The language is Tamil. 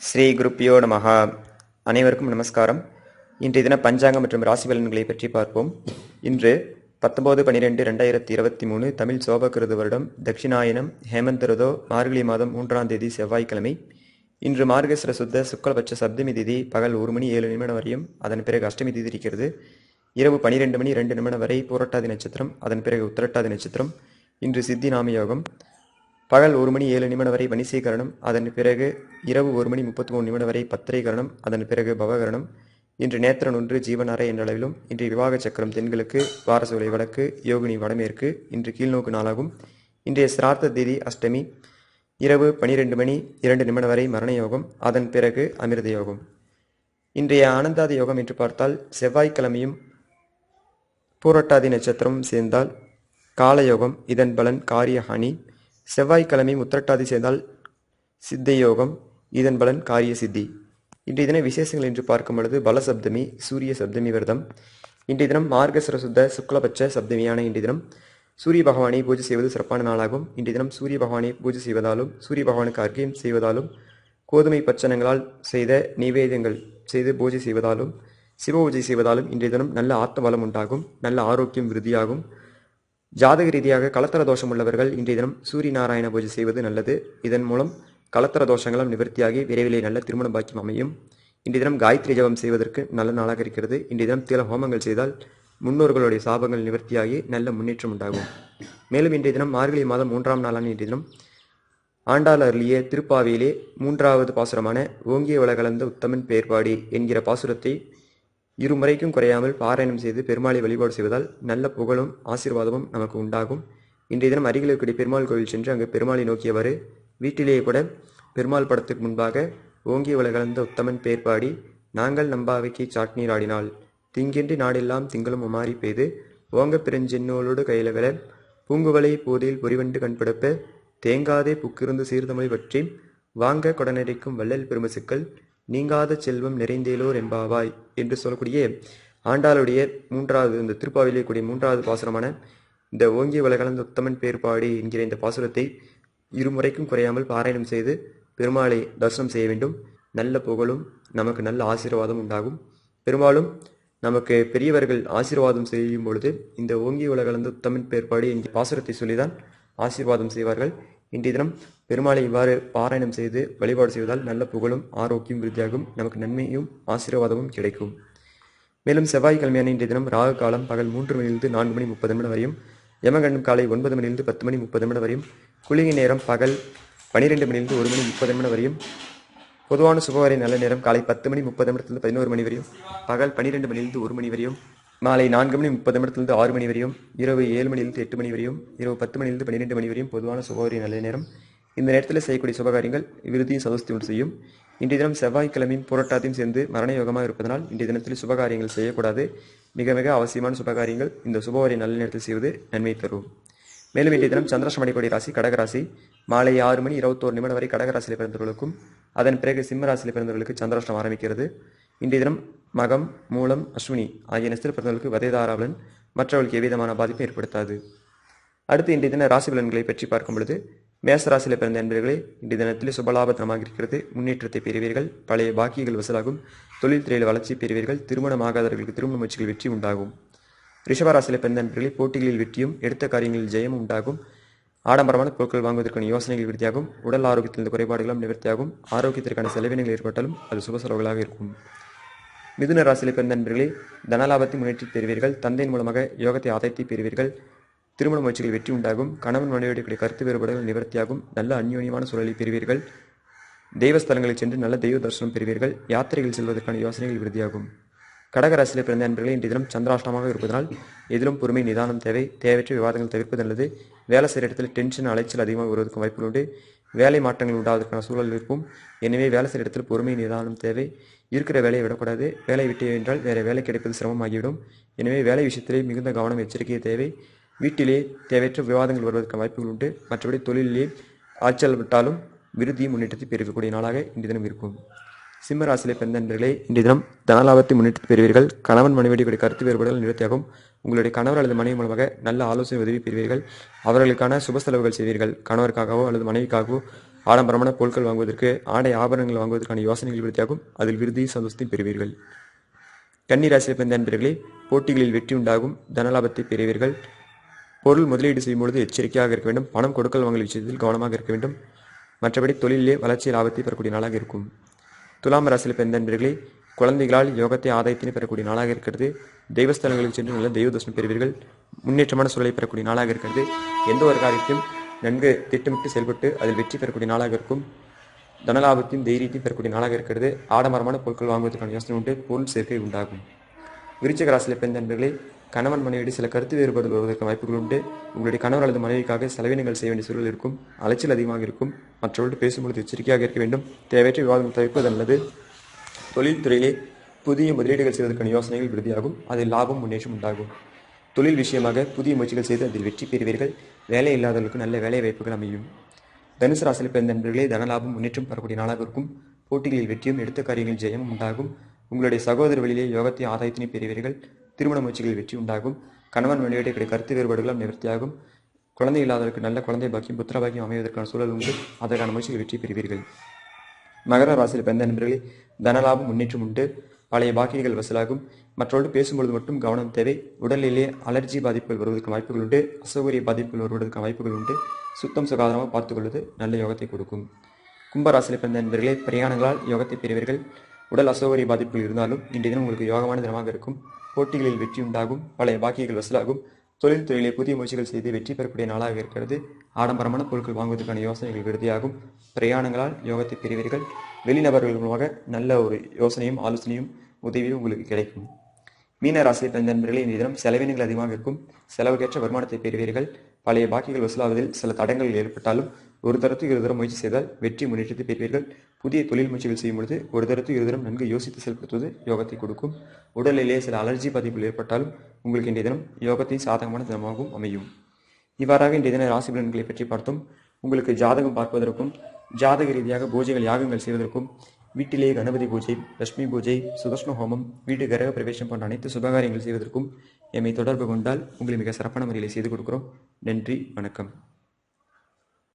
ஸ்ரீ குருப்பியோ நமஹ. அனைவருக்கும் நமஸ்காரம். இன்றைய தின பஞ்சாங்கம் மற்றும் ராசி பலன்களை பற்றி பார்ப்போம். இன்று பத்தொன்பது பன்னிரெண்டு ரெண்டாயிரத்தி இருபத்தி மூணு தமிழ் சோபகிருது வருடம் தட்சிணாயனம் ஹேமந்தருதோ மார்கழி மாதம் மூன்றாம் தேதி செவ்வாய்க்கிழமை. இன்று மார்கசிர சுத்த சுக்லபட்ச சப்தமி திதி பகல் ஒரு மணி ஏழு நிமிடம் வரையும் அதன் பிறகு அஷ்டமி திதி இருக்கிறது. இரவு பனிரெண்டு மணி ரெண்டு நிமிடம் வரை பூரட்டாதி நட்சத்திரம் அதன் பிறகு உத்திரட்டாதி நட்சத்திரம். இன்று சித்தி நாமயோகம். யோகம் பகல் ஒரு மணி ஏழு நிமிடம் வரை வணிசீகரணம் அதன் பிறகு இரவு ஒரு மணி முப்பத்தி மூணு நிமிடம் வரை பத்திரைகரணம் அதன் பிறகு பவகரணம். இன்று நேத்திரன் ஒன்று ஜீவன் அறை என்ற அளவிலும் இன்று விவாக சக்கரம் தென்கிழக்கு வாரசூலை வடக்கு யோகினி வடமேற்கு இன்று கீழ்நோக்கு நாளாகும். இன்றைய சிரார்த்த தேதி அஷ்டமி இரவு பனிரெண்டு மணி இரண்டு நிமிடம் வரை மரண யோகம் அதன் பிறகு அமிர்த யோகம். இன்றைய ஆனந்தாதி யோகம் என்று பார்த்தால் செவ்வாய்க்கிழமையும் பூரட்டாதி நட்சத்திரம் சேர்ந்தால் காலயோகம் இதன் பலன் காரியஹானி செவ்வாய்க்கிழமை உத்திரட்டாதி செய்தால் சித்த யோகம் இதன் பலன் காரிய சித்தி இன்றைய தின விசேஷங்கள் என்று பார்க்கும் பொழுது பல சப்தமி சூரிய சப்தமி விரதம். இன்றைய தினம் மார்கசர சுத்த சுக்லபட்ச சப்தமியான இன்றைய தினம் சூரிய பகவானை பூஜை செய்வது சிறப்பான நாளாகும். இன்றைய தினம் சூரிய பகவானை பூஜை செய்வதாலும் சூரிய பகவானுக்கு அர்க்கியம் செய்வதாலும் கோதுமை பச்சனங்களால் செய்த நிவேதங்கள் செய்து பூஜை செய்வதாலும் சிவ பூஜை செய்வதாலும் இன்றைய தினம் நல்ல ஆத்ம பலம் உண்டாகும் நல்ல ஆரோக்கியம் விருதியாகும் ஜாதக ரீதியாக கலத்தர தோஷம் உள்ளவர்கள் இன்றைய தினம் சூரிய நாராயண பூஜை செய்வது நல்லது. இதன் மூலம் கலத்தர தோஷங்களும் நிவர்த்தியாகி விரைவிலே நல்ல திருமண பாக்கியம் அமையும். இன்றைய தினம் காயத்ரி ஜபம் செய்வதற்கு நல்ல நாளாக இருக்கிறது. இன்றைய தினம் தில ஹோமங்கள் செய்தால் முன்னோர்களுடைய சாபங்கள் நிவர்த்தியாகி நல்ல முன்னேற்றம் உண்டாகும். மேலும் இன்றைய தினம் மார்கழி மாதம் மூன்றாம் நாளான இன்றைய தினம் ஆண்டாள் அருளிய திருப்பாவியிலே மூன்றாவது பாசுரமான ஓங்கிய வளகலந்த உத்தமன் பேர்பாடி என்கிற பாசுரத்தை இருமுறைக்கும் குறையாமல் பாராயணம் செய்து பெருமாளை வழிபாடு செய்வதால் நல்ல புகழும் ஆசீர்வாதமும் நமக்கு உண்டாகும். இன்றைய தினம் அருகில் இருக்கக்கூடிய பெருமாள் கோவில் சென்று அங்கு பெருமாளை நோக்கியவாறு வீட்டிலேயே கூட பெருமாள் படத்துக்கு முன்பாக ஓங்கிய உலகலந்த உத்தமன் பேர்பாடி நாங்கள் நம்பாவைக்கு சாட்நீர் ஆடினாள் திங்கின்றி நாடெல்லாம் திங்களும் உமாறி பெய்து ஓங்க பெருஞ்சென்னோளோடு கையிலகல பூங்குவலை போதையில் பொறிவண்டு கண்படுப்ப தேங்காதே புக்கிருந்து சீர்தமிழ் பற்றி வாங்க கொடனடிக்கும் வள்ளல் பெருமசுக்கள் நீங்காத செல்வம் நிறைந்தேலோர் என்பாவாய் என்று சொல்லக்கூடிய ஆண்டாளுடைய மூன்றாவது இந்த திருப்பாவிலே கூடிய மூன்றாவது பாசுரமான இந்த ஓங்கிய உலகலந்த உத்தமன் பேர்பாடி என்கிற இந்த பாசுரத்தை இருமுறைக்கும் குறையாமல் பாராயணம் செய்து பெருமாளை தரிசனம் செய்ய வேண்டும். நல்ல புகழும் நமக்கு நல்ல ஆசீர்வாதம் உண்டாகும். பெரும்பாலும் நமக்கு பெரியவர்கள் ஆசீர்வாதம் செய்யும் பொழுது இந்த ஓங்கிய உலகலந்து உத்தமின் பேர்பாடு என்கிற பாசுரத்தை சொல்லிதான் ஆசீர்வாதம் செய்வார்கள். இன்றைய தினம் பெருமாளை இவ்வாறு பாராயணம் செய்து வழிபாடு செய்வதால் நல்ல புகழும் ஆரோக்கியம் விருத்தியாகும் நமக்கு நன்மையும் ஆசீர்வாதமும் கிடைக்கும். மேலும் செவ்வாய்க்கிழமையான இன்றைய தினம் ராகு காலம் பகல் மூன்று மணியிலிருந்து நான்கு மணி முப்பது நிமிடம் வரையும் யமகண்டம் காலை ஒன்பது மணியிலிருந்து பத்து மணி முப்பது நிமிடம் வரையும் குளிகை நேரம் பகல் பனிரெண்டு மணியிலிருந்து ஒரு மணி முப்பது நிமிடம் வரையும் பொதுவான சுபவரை நல்ல நேரம் காலை பத்து மணி முப்பது நிமிடத்திலிருந்து பதினோரு மணி வரையும் பகல் பன்னிரெண்டு மணியிலிருந்து ஒரு மணி வரையும் மாலை நான்கு மணி முப்பது நிமிடத்திலிருந்து ஆறு மணி வரையும் இரவு ஏழு மணியிலிருந்து எட்டு மணி வரையும் இரவு பத்து மணியிலிருந்து பன்னிரெண்டு மணி வரையும் பொதுவான சுபவரி நல்ல நேரம். இந்த நேரத்தில் செய்யக்கூடிய சுபகாரியங்கள் விருதியும் சதுஸ்தியும் செய்யும். இன்றைய தினம் செவ்வாய்க்கிழமையும் புரட்டாத்தையும் சேர்ந்து மரண யோகமாக இருப்பதனால் இன்றைய தினத்தில் சுபகாரியங்கள் செய்யக்கூடாது. மிக மிக அவசியமான சுபகாரியங்கள் இந்த சுபவரி நல்ல நேரத்தில் செய்வது நன்மை தரும். மேலும் இன்றைய தினம் சந்திரசமணிக்கொடி ராசி கடகராசி மாலை ஆறு மணி இருபத்தோரு நிமிடம் வரை கடகராசியில் பிறந்தவர்களுக்கும் அதன் பிறகு சிம்ம ராசியில் பிறந்தவர்களுக்கு சந்திராஷ்டம் ஆரம்பிக்கிறது. இன்றைய தினம் மகம் மூலம் அஸ்வினி ஆகிய நஸ்திர பிறந்தவர்களுக்கு வதைதாராவலன் மற்றவர்களுக்கு எவ்விதமான பாதிப்பும் ஏற்படுத்தாது. அடுத்து இன்றைய தின ராசி பலன்களை பற்றி பார்க்கும் பொழுது மேச ராசியில் பிறந்த நண்பர்களே இன்றைய தினத்தில் சுபலாபத்தனமாக இருக்கிறது. முன்னேற்றத்தை பெறுவீர்கள் பழைய பாக்கியங்கள் வசூலாகும் தொழில் துறையில் வளர்ச்சி பெறுவீர்கள் திருமணமாகாதவர்களுக்கு திருமண முயற்சிகள் வெற்றி உண்டாகும். ரிஷபராசியில் பிறந்த நண்பர்களே போட்டிகளில் வெற்றியும் எடுத்த காரியங்களில் ஜெயமும் உண்டாகும். ஆடம்பரமான பொருட்கள் வாங்குவதற்கான யோசனைகள் விருத்தியாகும் உடல் ஆரோக்கியத்திலிருந்து குறைபாடுகளும் நிவர்த்தியாகும் ஆரோக்கியத்திற்கான செலவினங்கள் ஏற்பட்டாலும் அது சுப செலவுகளாக இருக்கும். மிதுன ராசியில் பிறந்த நண்பர்களே தனலாபத்தை முன்னேற்றி பெறுவீர்கள். தந்தையின் மூலமாக யோகத்தை ஆதாயத்தை பெறுவீர்கள். திருமண முயற்சிகள் வெற்றி உண்டாகும். கணவன் மனைவியுடைய கருத்து வேறுபாடுகள் நிவர்த்தியாகும். நல்ல அந்யோன்யமான சூழலை பெறுவீர்கள். தெய்வஸ்தலங்களில் சென்று நல்ல தெய்வ தரிசனம் பெறுவீர்கள். யாத்திரைகள் செல்வதற்கான யோசனைகள் விருதியாகும் கடகராசியில் பிறந்த நண்பர்களே இன்றைய தினம் சந்திராஷ்டமாக இருப்பதனால் எதிலும் பொறுமை நிதானம் தேவை. தேவையற்ற விவாதங்கள் தவிர்ப்பது நல்லது. வேலை செய்கிற இடத்துல டென்ஷன் அலைச்சல் அதிகமாக வருவதற்கு வாய்ப்புகள் உண்டு. வேலை மாற்றங்கள் உண்டாவதற்கான சூழல் இருக்கும். எனவே வேலை செய்கிற இடத்துல பொறுமை நிதானம் தேவை. இருக்கிற வேலையை விடக்கூடாது. வேலை விட்டு என்றால் வேறு வேலை கிடைப்பது சிரமமாகிவிடும். எனவே வேலை விஷயத்திலே மிகுந்த கவனம் எச்சரிக்கை தேவை. வீட்டிலே தேவையற்ற விவாதங்கள் வருவதற்கான வாய்ப்புகள் உண்டு. மற்றபடி தொழிலிலே ஆச்சல் விட்டாலும் விருதியும் முன்னேற்றத்தை பெறக்கூடிய நாளாக இன்றைய தினம் இருக்கும். சிம்ம ராசியிலே பிறந்த நண்பர்களே இன்றைய தினம் தனலாபத்தை முன்னேற்றத்தை பெறுவீர்கள். கணவன் மனைவியுடைய கருத்து வேறுபாடுகள் நிறுத்தியாகும் உங்களுடைய கணவர் அல்லது மனைவி மூலமாக நல்ல ஆலோசனை உதவி பெறுவீர்கள். அவர்களுக்கான சுப செலவுகள் செய்வீர்கள். கணவருக்காகவோ அல்லது மனைவிக்காகவோ ஆடம்பரமான பொருட்கள் வாங்குவதற்கு ஆடை ஆபரணங்கள் வாங்குவதற்கான யோசனைகள் விருத்தியாகும் அதில் விருதி சந்தோஷத்தையும் பெறுவீர்கள். கன்னி ராசியில் பிறந்த நண்பர்களே போட்டிகளில் வெற்றி உண்டாகும் தனலாபத்தை பெறுவீர்கள். பொருள் முதலீடு செய்யும் பொழுது எச்சரிக்கையாக இருக்க வேண்டும். பணம் கொடுக்கல் வாங்கல் விஷயத்தில் கவனமாக இருக்க வேண்டும். மற்றபடி தொழிலே வளர்ச்சி லாபத்தை பெறக்கூடிய நாளாக இருக்கும். துலாம் ராசியில் பிறந்த நண்பர்களே குழந்தைகளால் யோகத்தை ஆதாயத்தினை பெறக்கூடிய நாளாக இருக்கிறது. தெய்வஸ்தலங்களுக்கு சென்று நல்ல தெய்வ தோஷம் பெறுவீர்கள். முன்னேற்றமான சூழலை பெறக்கூடிய நாளாக இருக்கிறது. எந்த ஒரு காரியத்தையும் நன்கு திட்டமிட்டு செயல்பட்டு அதில் வெற்றி பெறக்கூடிய நாளாக இருக்கும். தனலாபத்தையும் தைரியத்தையும் பெறக்கூடிய நாளாக இருக்கிறது. ஆடம்பரமான பொருட்கள் வாங்குவதற்கான யோசனை உண்டு. பொருள் சேர்க்கை உண்டாகும். விருச்சக ராசியில் பிறந்த நண்பர்களே கணவன் மனைவியிடையே சில கருத்து வேறுபாடு வருவதற்கு வாய்ப்புகள் உண்டு. உங்களுடைய கணவர் அல்லது மனைவிக்காக செலவினங்கள் செய்ய வேண்டிய சூழல் இருக்கும். அலைச்சல் அதிகமாக இருக்கும். மற்றவர்களோடு பேசும்பொழுது எச்சரிக்கையாக இருக்க வேண்டும். தேவையற்ற விவாதங்கள் தவிர்ப்பது நல்லது. தொழில்துறையிலே புதிய முதலீடுகள் செய்வதற்கான யோசனைகள் விருதியாகும் அதில் லாபம் முன்னேற்றம் உண்டாகும். தொழில் விஷயமாக புதிய முயற்சிகள் செய்து அதில் வெற்றி பெறுவீர்கள். வேலை இல்லாதவர்களுக்கு நல்ல வேலை வாய்ப்புகள் அமையும். தனுசு ராசியில் பிறந்த நண்பர்களே தனலாபம் முன்னேற்றம் பெறக்கூடிய நாளாக இருக்கும். போட்டிகளில் வெற்றியும் எடுத்த காரியங்களில் ஜெயமும் உண்டாகும். உங்களுடைய சகோதர வழியிலே யோகத்தை ஆதாயத்தினை பெறுவீர்கள். திருமண முயற்சிகளில் வெற்றி உண்டாகும். கணவன் மனைவியிடையே கிடை கருத்து வேறுபாடுகளும் நிவர்த்தியாகும். குழந்தை இல்லாதவருக்கு நல்ல குழந்தை பாக்கியம் புத்திர பாக்கியம் அமைவதற்கான சூழல் உண்டு. அதற்கான முயற்சிகள் வெற்றி பெறுவீர்கள். மகர ராசியில் பிறந்த நண்பர்களே தனலாபம் முன்னேற்றம் உண்டு. பழைய பாக்கியங்கள் வசூலாகும். மற்றவர்கள் பேசும்பொழுது மட்டும் கவனம் தேவை. உடலிலே அலர்ஜி பாதிப்புகள் வருவதற்கு வாய்ப்புகள் உண்டு. அசௌகரிய பாதிப்புகள் வருவதற்கு வாய்ப்புகள் உண்டு. சுத்தம் சுகாதாரமாக பார்த்துக்கொள்வது நல்ல யோகத்தை கொடுக்கும். கும்பராசியில் பிறந்த நண்பர்களே பிரயாணங்களால் யோகத்தை பெறுவீர்கள். உடல் அசௌகரிய பாதிப்புகள் இருந்தாலும் இன்றைய தினம் உங்களுக்கு யோகமான தினமாக இருக்கும். போட்டிகளில் வெற்றி உண்டாகும். பழைய பாக்கியங்கள் வசூலாகும். தொழில் துறையிலே புதிய முயற்சிகள் செய்து வெற்றி பெறக்கூடிய நாளாக இருக்கிறது. ஆடம்பரமான பொருட்கள் வாங்குவதற்கான யோசனைகள் விருதியாகும் பிரயாணங்களால் யோகத்தை பெறுவீர்கள். வெளிநபர்கள் மூலமாக நல்ல ஒரு யோசனையும் ஆலோசனையும் உதவியும் உங்களுக்கு கிடைக்கும். மீன ராசியை பிறந்த நண்பர்களே இந்த தினம் செலவினங்கள் அதிகமாக இருக்கும். செலவுக்கேற்ற வருமானத்தை பெறுவீர்கள். பழைய பாக்கிகள் வசூலாவதில் சில தடங்கள் ஏற்பட்டாலும் ஒரு தரத்துக்கு இரு தரம் முயற்சி செய்தால் வெற்றி முன்னேற்றத்தை பெறுவீர்கள். புதிய தொழில் முயற்சிகள் செய்யும் பொழுது ஒரு தரத்து இரு தரம் நன்கு யோசித்து செயல்படுத்துவது யோகத்தை கொடுக்கும். உடலிலே சில அலர்ஜி பாதிப்புகள் ஏற்பட்டாலும் உங்களுக்கு இன்றைய தினம் யோகத்தின் சாதகமான தினமாகவும் அமையும். இவ்வாறாக இன்றைய தின ராசி பலன்களை பற்றி பார்த்தோம். உங்களுக்கு ஜாதகம் பார்ப்பதற்கும் ஜாதக ரீதியாக பூஜைகள் யாகங்கள் செய்வதற்கும் வீட்டிலேயே கணபதி பூஜை லட்சுமி பூஜை சுதர்ஷ்ண ஹோமம் வீட்டு கிரக பிரவேசம் போன்ற அனைத்து சுபகாரியங்கள் செய்வதற்கும் எம்மை தொடர்பு கொண்டால் உங்களை மிக சிறப்பான முறையில் செய்து கொடுக்கிறோம். நன்றி வணக்கம்.